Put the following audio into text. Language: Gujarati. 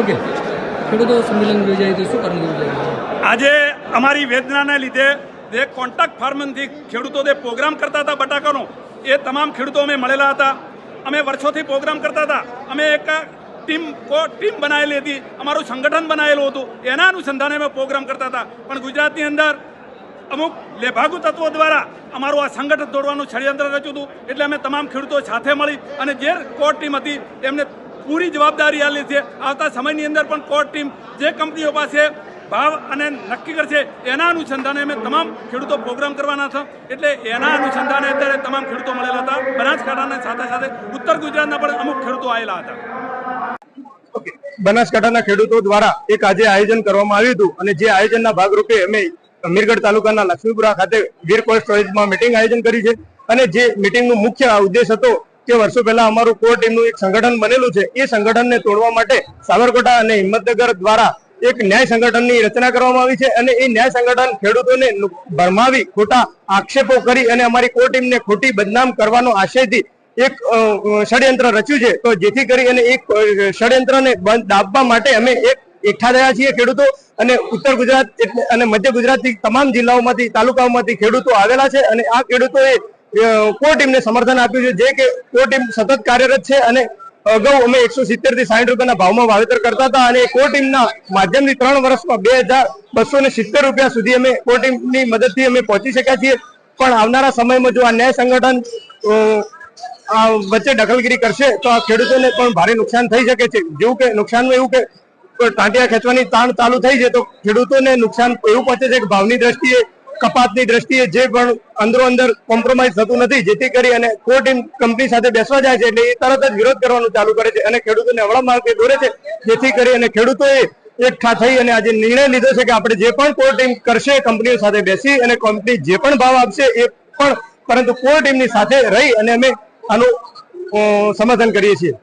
ઓકે. ખેડૂતો સંમેલન યોજાયું શું કારણ આજે અમારી વેદનાને લીધે જે કોન્ટ્રાક્ટ ફાર્મિંગથી ખેડૂતો જે પ્રોગ્રામ કરતા હતા બટાકાનો, એ તમામ ખેડૂતો અમે મળેલા હતા. અમે વર્ષોથી પ્રોગ્રામ કરતા હતા. અમે એક ટીમ કો ટીમ બનાવેલી હતી. અમારું સંગઠન બનાવેલું હતું. એના અનુસંધાને અમે પ્રોગ્રામ કરતા હતા. પણ ગુજરાતની અંદર અમુક લેભાગુ તત્વો દ્વારા અમારું આ સંગઠન તોડવાનું ષડયંત્ર રચ્યું હતું. એટલે અમે તમામ ખેડૂતો સાથે મળી અને જે કોર ટીમ હતી, એમને પૂરી જવાબદારી આ છે. આવતા સમયની અંદર પણ કોર્ટ ટીમ જે કંપનીઓ પાસે ભાવ અને નક્કી કરશે એના અનુસંધાને અમે તમામ ખેડૂતો પ્રોગ્રામ કરવાના હતા. એટલે એના અનુસંધાને અત્યારે તમામ ખેડૂતો મળેલા હતા. બનાસકાંઠાના સાથે સાથે ઉત્તર ગુજરાતના પણ અમુક ખેડૂતો આવેલા હતા. બનાસકાંઠાના ખેડૂતો દ્વારા એક આજે આયોજન કરવામાં આવ્યું હતું અને જે આયોજનના ભાગરૂપે અમે અમીરગઢ તાલુકાના લક્ષ્મીપુરા ખાતે વીર કોલ્ડ સ્ટોરેજમાં મિટિંગ આયોજન કરી છે. અને જે મિટિંગનો મુખ્ય ઉદ્દેશ હતો કે વર્ષો પહેલા અમારું કોર ટીમનું એક સંગઠન બનેલું છે. એ સંગઠનને તોડવા માટે સાબરકોટા અને હિંમતનગર દ્વારા એક ન્યાય સંગઠનની રચના કરવામાં આવી છે અને એ ન્યાય સંગઠન ખેડૂતોને ભરમાવી ખોટા આક્ષેપો કરી અને અમારી કોર ટીમને ખોટી બદનામ કરવાનો આશયથી એક ષડયંત્ર રચ્યું છે. તો જેથી કરી અને એક ષડયંત્રને બંધ દાબવા માટે અમે એક એકઠા થયા છીએ ખેડૂતો અને ઉત્તર ગુજરાત અને મધ્ય ગુજરાતથી તમામ જિલ્લાઓમાંથી તાલુકાઓમાંથી ખેડૂતો આવેલા છે અને આ ખેડૂતોએ કોર ટીમને સમર્થન આપ્યું છે. જે કે કોર ટીમ સતત કાર્યરત છે અને અગાઉ અમે એકસો સિત્તેરથી સાઠ રૂપિયાના ભાવમાં વાવેતર કરતા હતા અને કોર ટીમના માધ્યમથી ત્રણ વર્ષમાં બે હજાર બસો ને સિત્તેર રૂપિયા સુધી અમે કોર ટીમની મદદથી અમે પહોંચી શક્યા છીએ. પણ આવનારા સમયમાં જો આ ન્યાય સંગઠન આ વચ્ચે દખલગીરી કરશે, તો આ ખેડૂતોને પણ ભારે નુકસાન થઈ શકે છે. જેવું કે નુકસાનમાં એવું કે ટાંટિયા ખેંચવાની તાણ ચાલુ થઈ છે, તો ખેડૂતોને નુકસાન એવું પહોંચે છે કે ભાવની દ્રષ્ટિએ કપાતની દ્રષ્ટિએ જે પણ અંદરો અંદર કોમ્પ્રોમાઇઝ થતું નથી, જેથી કરી અને કોર્ટ ટીમ કંપની સાથે બેસવા જાય છે એટલે એ તરત જ વિરોધ કરવાનું ચાલુ કરે છે અને ખેડૂતોને અવળા માર્ગે દોરે છે. જેથી કરી અને ખેડૂતોએ એકઠા થઈ અને આજે નિર્ણય લીધો છે કે આપણે જે પણ કોર ટીમ કરશે કંપનીઓ સાથે બેસી અને કંપની જે પણ ભાવ આપશે એ પણ, પરંતુ કોર ટીમની સાથે રહી અને અમે આનું સમાધાન કરીએ છીએ.